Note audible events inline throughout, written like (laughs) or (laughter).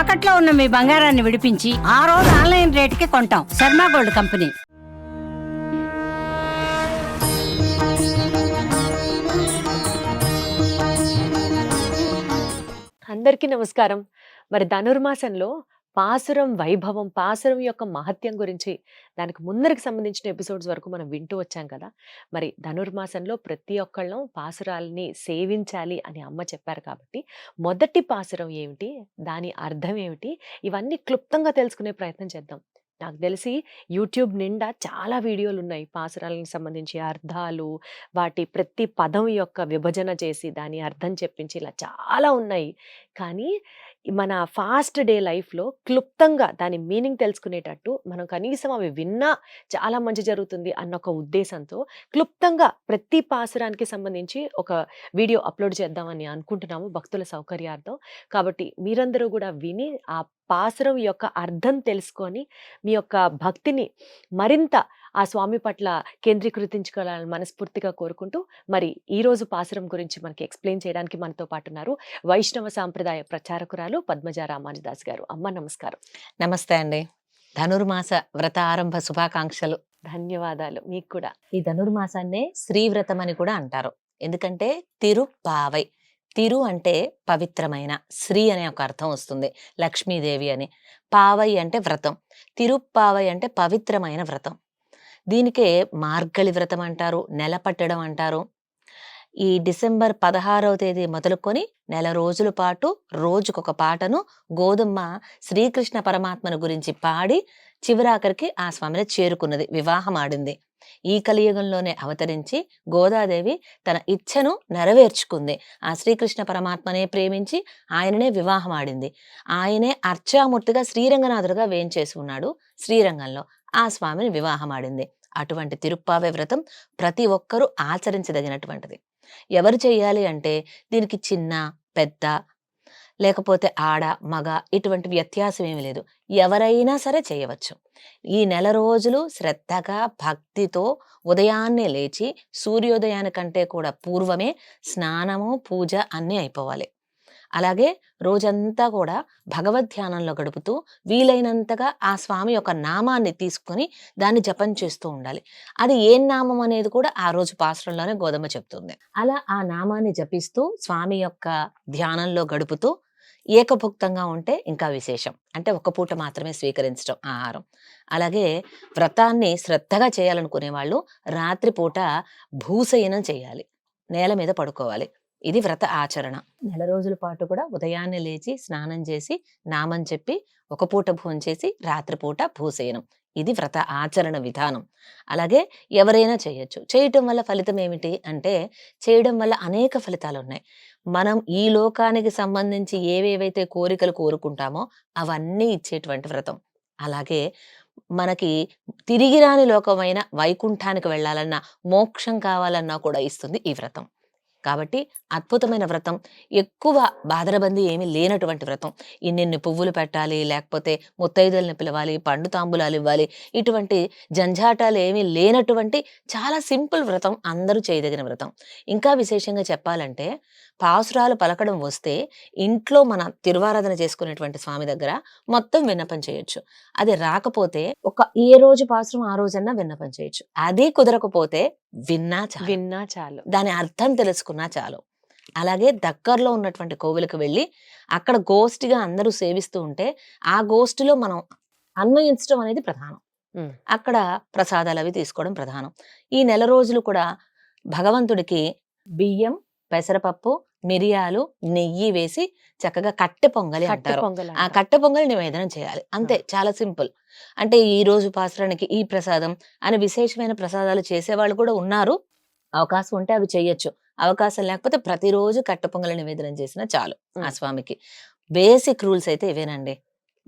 తాకట్లో ఉన్న మీ బంగారాన్ని విడిపించి ఆ రోజు ఆన్లైన్ రేటుకి కొంటాం. Sharma gold company. అందరికీ నమస్కారం. మరి ధనుర్మాసంలో పాసురం వైభవం పాసురం యొక్క మహత్యం గురించి దానికి ముందరికి సంబంధించిన ఎపిసోడ్స్ వరకు మనం వింటూ వచ్చాం కదా! మరి ధనుర్మాసంలో ప్రతి ఒక్కళ్ళం పాసురాల్ని సేవించాలి అని అమ్మ చెప్పారు కాబట్టి మొదటి పాసురం ఏమిటి? దాని అర్థం ఏమిటి? ఇవన్నీ క్లుప్తంగా తెలుసుకునే ప్రయత్నం చేద్దాం. నాకు తెలిసి యూట్యూబ్ నిండా చాలా వీడియోలు ఉన్నాయి పాసురాలకు సంబంధించి అర్థాలు వాటి ప్రతి పదం యొక్క విభజన చేసి దాని అర్థం చెప్పించి ఇలా చాలా ఉన్నాయి. కానీ మన ఫాస్ట్ డే లైఫ్లో క్లుప్తంగా దాని మీనింగ్ తెలుసుకునేటట్టు మనం కనీసం అవి విన్నా చాలా మంచి జరుగుతుంది అన్న ఒక ఉద్దేశంతో క్లుప్తంగా ప్రతి పాసురానికి సంబంధించి ఒక వీడియో అప్లోడ్ చేద్దామని అనుకుంటున్నాము భక్తుల సౌకర్యార్థం. కాబట్టి మీరందరూ కూడా విని ఆ పాసురం యొక్క అర్థం తెలుసుకొని మీ యొక్క భక్తిని మరింత ఆ స్వామి పట్ల కేంద్రీకృతించుకోవాలని మనస్ఫూర్తిగా కోరుకుంటూ మరి ఈ రోజు పాసురం గురించి మనకి ఎక్స్ప్లెయిన్ చేయడానికి మనతో పాటు ఉన్నారు వైష్ణవ సాంప్రదాయ ప్రచారకురాలు పద్మజ రామానుదాస్ గారు. అమ్మ నమస్కారం. నమస్తే అండి. ధనుర్మాస వ్రత ఆరంభ శుభాకాంక్షలు. ధన్యవాదాలు. మీకు కూడా. ఈ ధనుర్మాసాన్నే శ్రీవ్రతం అని కూడా అంటారు. ఎందుకంటే తిరుప్పావై తిరు అంటే పవిత్రమైన శ్రీ అనే ఒక అర్థం వస్తుంది. లక్ష్మీదేవి అని. పావై అంటే వ్రతం. తిరుప్పావై అంటే పవిత్రమైన వ్రతం. దీనికే మార్గళి వ్రతం అంటారు నెల పట్టడం అంటారు. ఈ డిసెంబర్ పదహారవ తేదీ మొదలుకొని నెల రోజుల పాటు రోజుకొక పాటను గోధుమ శ్రీకృష్ణ పరమాత్మను గురించి పాడి చివరాఖరికి ఆ స్వామిని చేరుకున్నది వివాహం ఆడింది. ఈ కలియుగంలోనే అవతరించి గోదాదేవి తన ఇచ్ఛను నెరవేర్చుకుంది. ఆ శ్రీకృష్ణ పరమాత్మనే ప్రేమించి ఆయననే వివాహం ఆడింది. ఆయనే అర్చామూర్తిగా శ్రీరంగనాథుడుగా వేయించేసి ఉన్నాడు శ్రీరంగంలో. ఆ స్వామిని వివాహం ఆడింది. అటువంటి తిరుప్పావే వ్రతం ప్రతి ఒక్కరూ ఆచరించదగినటువంటిది. ఎవరు చేయాలి అంటే దీనికి చిన్న పెద్ద లేకపోతే ఆడ మగ ఇటువంటి వ్యత్యాసం ఏమీ లేదు. ఎవరైనా సరే చేయవచ్చు. ఈ నెల రోజులు శ్రద్ధగా భక్తితో ఉదయాన్నే లేచి సూర్యోదయానికంటే కూడా పూర్వమే స్నానము పూజ అన్నీ అయిపోవాలి. అలాగే రోజంతా కూడా భగవద్ ధ్యానంలో గడుపుతూ వీలైనంతగా ఆ స్వామి యొక్క నామాన్ని తీసుకొని దాన్ని జపం చేస్తూ ఉండాలి. అది ఏం నామం అనేది కూడా ఆ రోజు పాశ్రంలోనే గోధుమ చెప్తుంది. అలా ఆ నామాన్ని జపిస్తూ స్వామి యొక్క ధ్యానంలో గడుపుతూ ఏకభుక్తంగా ఉంటే ఇంకా విశేషం. అంటే ఒక పూట మాత్రమే స్వీకరించడం ఆహారం. అలాగే వ్రతాన్ని శ్రద్ధగా చేయాలనుకునే వాళ్ళు రాత్రిపూట భూసయనం చేయాలి. నేల మీద పడుకోవాలి. ఇది వ్రత ఆచరణ. నెల రోజుల పాటు కూడా ఉదయాన్నే లేచి స్నానం చేసి నామం చెప్పి ఒక పూట భోంచేసి రాత్రిపూట భూసేయనం ఇది వ్రత ఆచరణ విధానం. అలాగే ఎవరైనా చేయొచ్చు. చేయటం వల్ల ఫలితం ఏమిటి అంటే చేయడం వల్ల అనేక ఫలితాలు ఉన్నాయి మనం ఈ లోకానికి సంబంధించి ఏవేవైతే కోరికలు కోరుకుంటామో అవన్నీ ఇచ్చేటువంటి వ్రతం. అలాగే మనకి తిరిగి రాని లోకమైన వైకుంఠానికి వెళ్ళాలన్నా మోక్షం కావాలన్నా కూడా ఇస్తుంది ఈ వ్రతం. కాబట్టి అద్భుతమైన వ్రతం. ఎక్కువ బాదరబంది ఏమీ లేనటువంటి వ్రతం. ఇన్నిన్ని పువ్వులు పెట్టాలి లేకపోతే ముత్తైదుల్ని పిలవాలి పండు తాంబూలాలు ఇవ్వాలి ఇటువంటి జంజాటాలు ఏమీ లేనటువంటి చాలా సింపుల్ వ్రతం అందరూ చేయదగిన వ్రతం. ఇంకా విశేషంగా చెప్పాలంటే పాసురాలు పలకడం వస్తే ఇంట్లో మన తిరువారాధన చేసుకునేటువంటి స్వామి దగ్గర మొత్తం విన్నపం చేయొచ్చు. అది రాకపోతే ఒక ఏ రోజు పాసురం ఆ రోజన్నా విన్నపం చేయొచ్చు. అది కుదరకపోతే విన్నా చాలు. విన్నా చాలు. దాని అర్థం తెలుసుకున్నా చాలు. అలాగే దగ్గరలో ఉన్నటువంటి కోవిలకు వెళ్ళి అక్కడ గోష్ఠిగా అందరూ సేవిస్తూ ఉంటే ఆ గోష్ఠిలో మనం అన్వయించడం అనేది ప్రధానం. అక్కడ ప్రసాదాలు అవి తీసుకోవడం ప్రధానం. ఈ నెల రోజులు కూడా భగవంతుడికి బియ్యం పెసరపప్పు మిరియాలు నెయ్యి వేసి చక్కగా కట్టె పొంగలి అంటారు. ఆ. కట్టె పొంగలి నివేదనం చేయాలి. అంతే చాలా సింపుల్. అంటే ఈ రోజు పాసరానికి ఈ ప్రసాదం అని విశేషమైన ప్రసాదాలు చేసేవాళ్ళు కూడా ఉన్నారు. అవకాశం ఉంటే అవి చేయొచ్చు. అవకాశం లేకపోతే ప్రతిరోజు కట్టె పొంగలి నివేదనం చేసినా చాలు ఆ. స్వామికి. బేసిక్ రూల్స్ అయితే ఇవేనండి.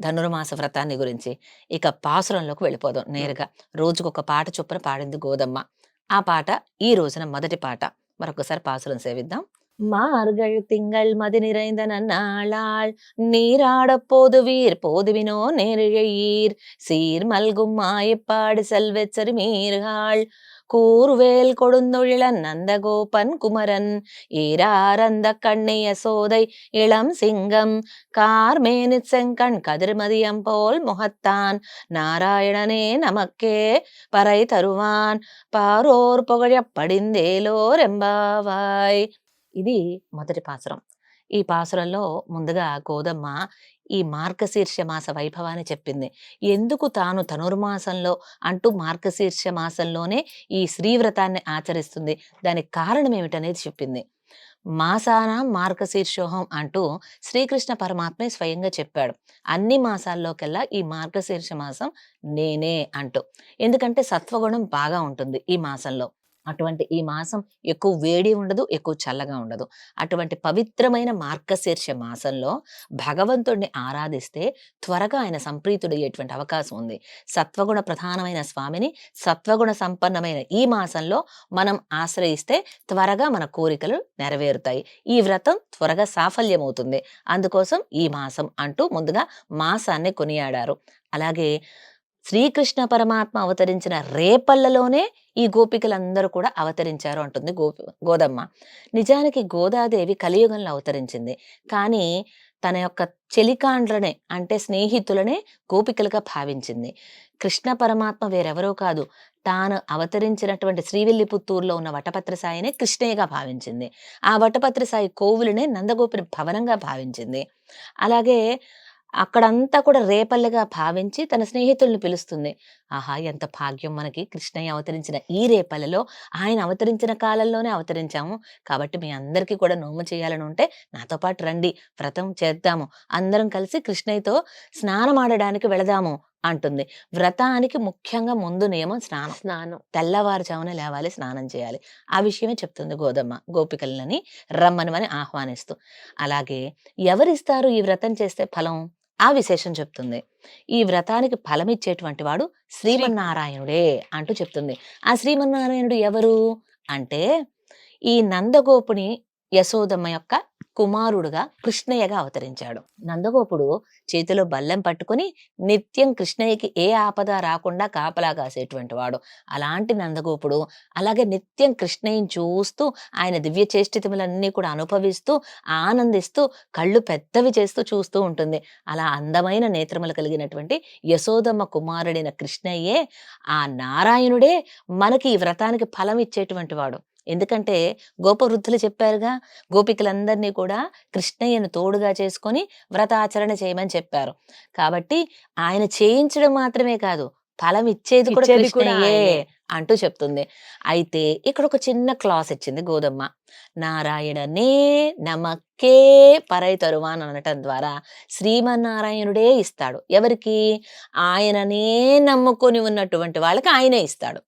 ధనుర్మాస వ్రతాన్ని గురించి. ఇక పాసురంలోకి వెళ్ళిపోదాం నేరుగా. రోజుకొక పాట చొప్పున పాడింది గోదమ్మ. ఆ పాట ఈ రోజున మొదటి పాట. మరొకసారి పాసురం సేవిద్దాం. மார்கள் திங்கள் மது நிறைந்த நன்னாளாள் நீராடப் போதுவீர் போதுவினோ நெறிழையீர் சீர் மல்கும் மாயப்பாடு செல்வெச்சரி மீர்கள் கூர்வேல் கொடுந்தொழிலன் நந்தகோபன் குமரன். ஈராரந்த கண்ணிய சோதை இளம் சிங்கம். கார்மேனி செங்கண் கதிர்மதியம் போல் முகத்தான். நாராயணனே நமக்கே பறை தருவான். பாரோர் புகழ எம்பாவாய். ఇది మొదటి పాసురం. ఈ పాసురంలో ముందుగా గోదమ్మ ఈ మార్గశీర్ష మాస వైభవాన్ని చెప్పింది. ఎందుకు తాను ధనుర్మాసంలో అంటూ మార్గశీర్ష మాసంలోనే ఈ శ్రీవ్రతాన్ని ఆచరిస్తుంది? దానికి కారణం ఏమిటనేది చెప్పింది. మాసాన మార్గశీర్షోహం అంటూ శ్రీకృష్ణ పరమాత్మే స్వయంగా చెప్పాడు. అన్ని మాసాల్లోకెల్లా ఈ మార్గశీర్ష మాసం నేనే అంటూ. ఎందుకంటే సత్వగుణం బాగా ఉంటుంది ఈ మాసంలో. అటువంటి ఈ మాసం ఎక్కువ వేడి ఉండదు ఎక్కువ చల్లగా ఉండదు. అటువంటి పవిత్రమైన మార్గశీర్ష మాసంలో భగవంతుడిని ఆరాధిస్తే త్వరగా ఆయన సంప్రీతుడయ్యేటువంటి అవకాశం ఉంది. సత్వగుణ ప్రధానమైన స్వామిని సత్వగుణ సంపన్నమైన ఈ మాసంలో మనం ఆశ్రయిస్తే త్వరగా మన కోరికలు నెరవేరుతాయి. ఈ వ్రతం త్వరగా సాఫల్యమవుతుంది. అందుకోసం ఈ మాసం అంటూ ముందుగా మాసాన్ని కొనియాడారు. అలాగే శ్రీకృష్ణ పరమాత్మ అవతరించిన రేపల్లలోనే ఈ గోపికలందరూ కూడా అవతరించారు అంటుంది గోపి గోదమ్మ. నిజానికి గోదాదేవి కలియుగంలో అవతరించింది. కానీ తన యొక్క చెలికాండ్రనే అంటే స్నేహితులనే గోపికలుగా భావించింది. కృష్ణ పరమాత్మ వేరెవరో కాదు. తాను అవతరించినటువంటి శ్రీవిల్లిపుత్తూరులో ఉన్న వటపత్ర సాయినే కృష్ణయ్యగా భావించింది. ఆ వటపత్ర సాయి కోవులనే నందగోపిని భవనంగా భావించింది. అలాగే అక్కడంతా కూడా రేపల్లెగా భావించి తన స్నేహితుల్ని పిలుస్తుంది. ఆహా ఎంత భాగ్యం మనకి. కృష్ణయ్య అవతరించిన ఈ రేపల్లెలో ఆయన అవతరించిన కాలంలోనే అవతరించాము. కాబట్టి మీ అందరికీ కూడా నోము చేయాలని ఉంటే నాతో పాటు రండి. వ్రతం చేద్దాము. అందరం కలిసి కృష్ణయ్యతో స్నానం ఆడడానికి వెళదాము అంటుంది. వ్రతానికి ముఖ్యంగా ముందు నియమం స్నానం. స్నానం. తెల్లవారుజామున లేవాలి స్నానం చేయాలి. ఆ విషయమే చెప్తుంది గోదమ్మ గోపికలని రమ్మనమని ఆహ్వానిస్తూ. అలాగే ఎవరిస్తారు ఈ వ్రతం చేస్తే ఫలం? ఆ విశేషం చెప్తుంది. ఈ వ్రతానికి ఫలం ఇచ్చేటువంటి వాడు శ్రీమన్నారాయణుడే అంటూ చెప్తుంది. ఆ శ్రీమన్నారాయణుడు ఎవరు? అంటే ఈ నందగోపుని యశోదమ్మ యొక్క కుమారుడుగా కృష్ణయ్యగా అవతరించాడు. నందగోపుడు చేతిలో బల్లెం పట్టుకుని నిత్యం కృష్ణయ్యకి ఏ ఆపద రాకుండా కాపలా కాసేటువంటి వాడు. అలాంటి నందగోపుడు అలాగే నిత్యం కృష్ణయ్యని చూస్తూ ఆయన దివ్య చేష్టితములన్నీ కూడా అనుభవిస్తూ ఆనందిస్తూ కళ్ళు పెద్దవి చేస్తూ చూస్తూ ఉంటుంది. అలా అందమైన నేత్రములు కలిగినటువంటి యశోదమ్మ కుమారుడైన కృష్ణయ్యే ఆ నారాయణుడే మనకి ఈ వ్రతానికి ఫలం ఇచ్చేటువంటి వాడు. ఎందుకంటే గోపవృద్ధులు చెప్పారుగా గోపికలందరినీ కూడా కృష్ణయ్యను తోడుగా చేసుకొని వ్రతాచరణ చేయమని చెప్పారు. కాబట్టి ఆయన చేయించడం మాత్రమే కాదు ఫలం ఇచ్చేది కూడా కృష్ణయ్యే. అంటూ చెప్తుంది. అయితే ఇక్కడ ఒక చిన్న క్లాస్ ఇచ్చింది గోదమ్మ. నారాయణనే నమక్కే పరై తరువాన్ అనటం ద్వారా శ్రీమన్నారాయణుడే ఇస్తాడు. ఎవరికి? ఆయననే నమ్ముకొని ఉన్నటువంటి వాళ్ళకి ఆయనే ఇస్తాడు.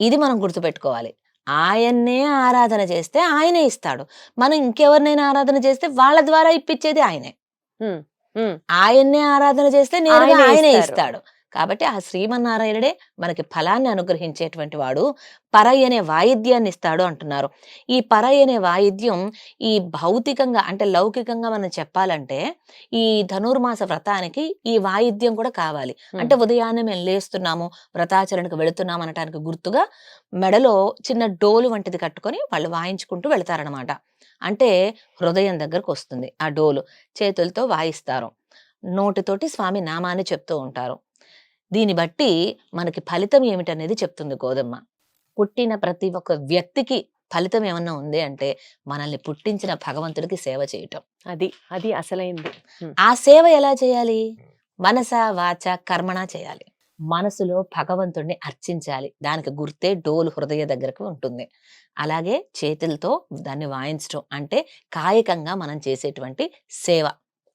ఇది మనం గుర్తుపెట్టుకోవాలి. ఆయన్నే ఆరాధన చేస్తే ఆయనే ఇస్తాడు మనం ఇంకెవరినైనా ఆరాధన చేస్తే వాళ్ళ ద్వారా ఇప్పించేది ఆయనే. ఆయన్నే ఆరాధన చేస్తే నేరుగా ఆయనే. ఇస్తాడు కాబట్టి ఆ శ్రీమన్నారాయణుడే మనకి ఫలాన్ని అనుగ్రహించేటువంటి వాడు. పరై అనే వాయిద్యాన్ని ఇస్తాడు అంటున్నారు. ఈ పరై అనే వాయిద్యం ఈ భౌతికంగా అంటే లౌకికంగా మనం చెప్పాలంటే ఈ ధనుర్మాస వ్రతానికి ఈ వాయిద్యం కూడా కావాలి. అంటే ఉదయాన్నే మేము లేస్తున్నాము వ్రతాచరణకు వెళుతున్నాము అనటానికి గుర్తుగా మెడలో చిన్న డోలు వంటిది కట్టుకొని వాళ్ళు వాయించుకుంటూ వెళతారనమాట అంటే హృదయం దగ్గరకు వస్తుంది ఆ డోలు. చేతులతో వాయిస్తారు. నోటితోటి స్వామి నామాన్ని చెప్తూ ఉంటారు. దీన్ని బట్టి మనకి ఫలితం ఏమిటనేది చెప్తుంది గోదమ్మ. పుట్టిన ప్రతి ఒక్క వ్యక్తికి ఫలితం ఏమన్నా ఉంది అంటే మనల్ని పుట్టించిన భగవంతుడికి సేవ చేయటం. అది అది అసలైంది. ఆ సేవ ఎలా చేయాలి? మనస వాచ కర్మణ చేయాలి. మనసులో భగవంతుడిని అర్చించాలి. దానికి గుర్తే డోలు హృదయ దగ్గరకు ఉంటుంది. అలాగే చేతులతో దాన్ని వాయించడం అంటే కాయకంగా మనం చేసేటువంటి సేవ.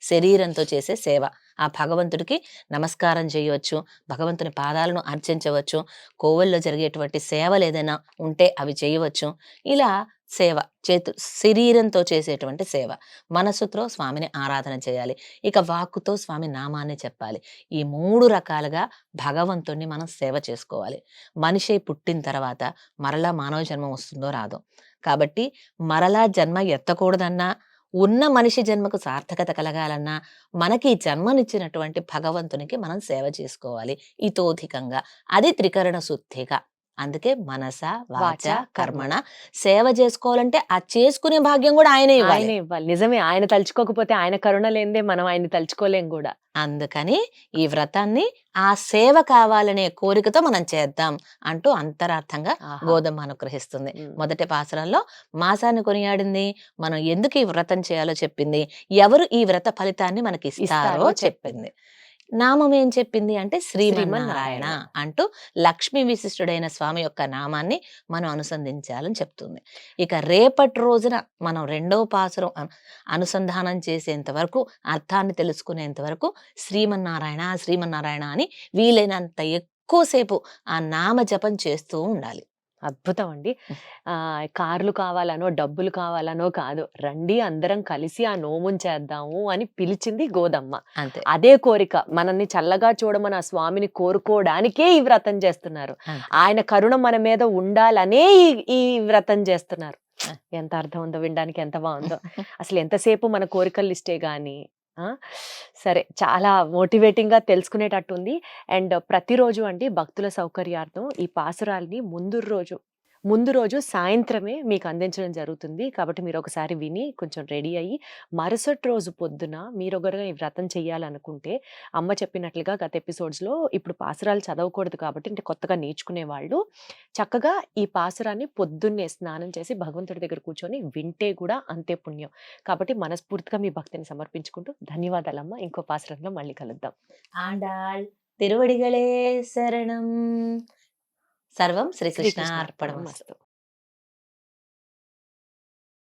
శరీరంతో చేసే సేవ. ఆ భగవంతుడికి నమస్కారం చేయవచ్చు భగవంతుని పాదాలను అర్చించవచ్చు కోవెల్లో జరిగేటువంటి సేవలు ఏదైనా ఉంటే అవి చేయవచ్చు. ఇలా సేవ చేతు శరీరంతో చేసేటువంటి సేవ. మనసుతో స్వామిని ఆరాధన చేయాలి. ఇక వాక్కుతో స్వామి నామాన్ని చెప్పాలి. ఈ మూడు రకాలుగా భగవంతుణ్ణి మనం సేవ చేసుకోవాలి. మనిషి పుట్టిన తర్వాత మరలా మానవ జన్మ వస్తుందో రాదో. కాబట్టి మరలా జన్మ ఎత్తకూడదన్నా ఉన్న మనిషి జన్మకు సార్థకత కలగాలన్నా మనకి జన్మనిచ్చినటువంటి భగవంతునికి మనం సేవ చేసుకోవాలి. ఇతోధికంగా. అది త్రికరణ శుద్ధిగా. అందుకే మనస వాచ కర్మణ సేవ చేసుకోవాలంటే ఆ చేసుకునే భాగ్యం కూడా ఆయనే ఇవ్వాలి. ఇవ్వాలి. నిజమే ఆయన తలుచుకోకపోతే ఆయన కరుణ లేనిదే మనం ఆయన తలుచుకోలేం కూడా. అందుకని ఈ వ్రతాన్ని ఆ సేవ కావాలనే కోరికతో మనం చేద్దాం అంటూ అంతరార్థంగా. గోధుమ అనుగ్రహిస్తుంది. మొదటి పాసరంలో మాసాన్ని కొనియాడింది మనం ఎందుకు ఈ వ్రతం చేయాలో చెప్పింది ఎవరు ఈ వ్రత ఫలితాన్ని మనకి ఇస్తారో చెప్పింది. నామం ఏం చెప్పింది అంటే శ్రీమన్నారాయణ. అంటూ లక్ష్మీ విశిష్టుడైన స్వామి యొక్క నామాన్ని మనం అనుసంధించాలని చెప్తుంది ఇక రేపటి రోజున మనం రెండవ పాసురం అను- అనుసంధానం చేసేంత వరకు అర్థాన్ని తెలుసుకునేంత వరకు శ్రీమన్నారాయణ శ్రీమన్నారాయణ అని వీలైనంత ఎక్కువసేపు ఆ నామ జపం చేస్తూ ఉండాలి అద్భుతం అండి కార్లు కావాలనో డబ్బులు కావాలనో కాదు. రండి అందరం కలిసి ఆ నోముని చేద్దాము అని పిలిచింది గోదమ్మ. అంతే. అదే కోరిక. మనల్ని చల్లగా చూడమని ఆ స్వామిని కోరుకోవడానికే ఈ వ్రతం చేస్తున్నారు. ఆయన కరుణ మన మీద ఉండాలనే ఈ- వ్రతం చేస్తున్నారు. ఎంత అర్థం ఉందో వినడానికి ఎంత బాగుందో. (laughs) అసలు ఎంతసేపు మన కోరికల లిస్టే గాని సరే చాలా మోటివేటింగ్గా తెలుసుకునేటట్టుంది. అండ్ ప్రతిరోజు అండి భక్తుల సౌకర్యార్థం ఈ పాసురాల్ని ముందు రోజు ముందు రోజు సాయంత్రమే మీకు అందించడం జరుగుతుంది. కాబట్టి మీరు ఒకసారి విని కొంచెం రెడీ అయ్యి మరుసటి రోజు పొద్దున మీరు ఒకరుగా ఈ వ్రతం చేయాలనుకుంటే అమ్మ చెప్పినట్లుగా గత ఎపిసోడ్స్లో ఇప్పుడు పాసురాలు చదవకూడదు కాబట్టి అంటే కొత్తగా నేర్చుకునే వాళ్ళు చక్కగా ఈ పాసురాన్ని పొద్దున్నే స్నానం చేసి భగవంతుడి దగ్గర కూర్చొని వింటే కూడా అంతే పుణ్యం. కాబట్టి మనస్ఫూర్తిగా మీ భక్తిని సమర్పించుకుంటూ ధన్యవాదాలమ్మ. ఇంకో పాసురంలో మళ్ళీ కలుద్దాం. ఆండాళ్ తిరువడిగళే శరణం. సర్వం శ్రీకృష్ణ అర్పణం.